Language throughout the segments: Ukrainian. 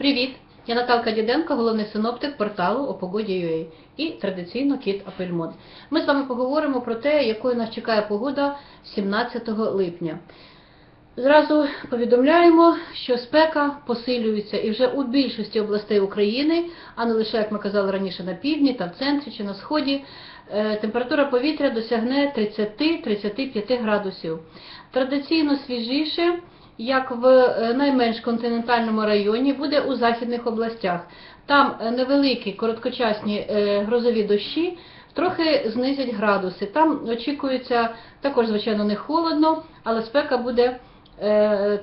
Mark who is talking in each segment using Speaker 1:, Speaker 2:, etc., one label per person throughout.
Speaker 1: Привіт! Я Наталка Діденко, головний синоптик порталу о погоді.ua і традиційно кіт Апельмон. Ми з вами поговоримо про те, якою нас чекає погода 17 липня. Зразу повідомляємо, що спека посилюється і вже у більшості областей України, а не лише, як ми казали раніше, на півдні та в центрі чи на сході, е, температура повітря досягне 30-35 градусів. Традиційно свіжіше, як в е, найменш континентальному районі, буде у західних областях. Там е, невеликі короткочасні е, грозові дощі трохи знизять градуси. Там очікується також, звичайно, не холодно, але спека буде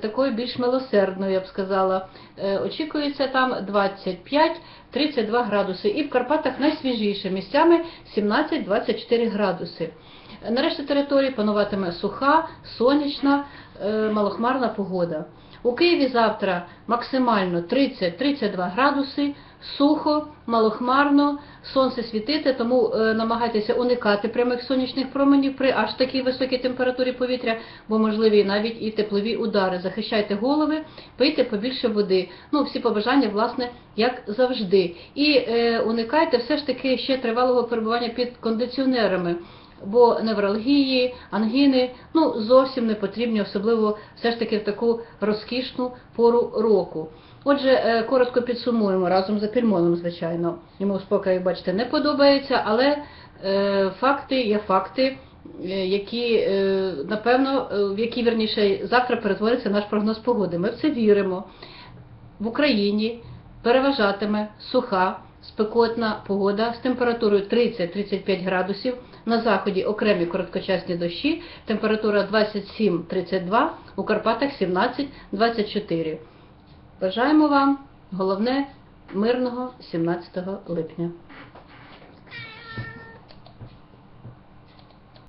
Speaker 1: такою більш милосердною, я б сказала. Е, очікується там 25-32 градуси. І в Карпатах найсвіжіше місцями 17-24 градуси. На решті території пануватиме суха, сонячна, е, малохмарна погода. У Києві завтра максимально 30-32 градуси, сухо, малохмарно, сонце світити, тому е, намагайтеся уникати прямих сонячних променів при аж такій високій температурі повітря, бо можливі навіть і теплові удари. Захищайте голови, пийте побільше води. Ну, всі побажання, власне, як завжди. І е, уникайте все ж таки ще тривалого перебування під кондиціонерами бо невралгії, ангіни ну, зовсім не потрібні, особливо все ж таки в таку розкішну пору року. Отже, е, коротко підсумуємо разом з апельмоном, звичайно. Йому спокій, як бачите, не подобається, але е, факти є факти, е, які, напевно, в які вірніше завтра перетвориться наш прогноз погоди. Ми в це віримо. В Україні переважатиме суха, спекотна погода з температурою 30-35 градусів. На заході окремі короткочасні дощі, температура 27-32, у Карпатах 17-24. Бажаємо вам головне мирного 17 липня.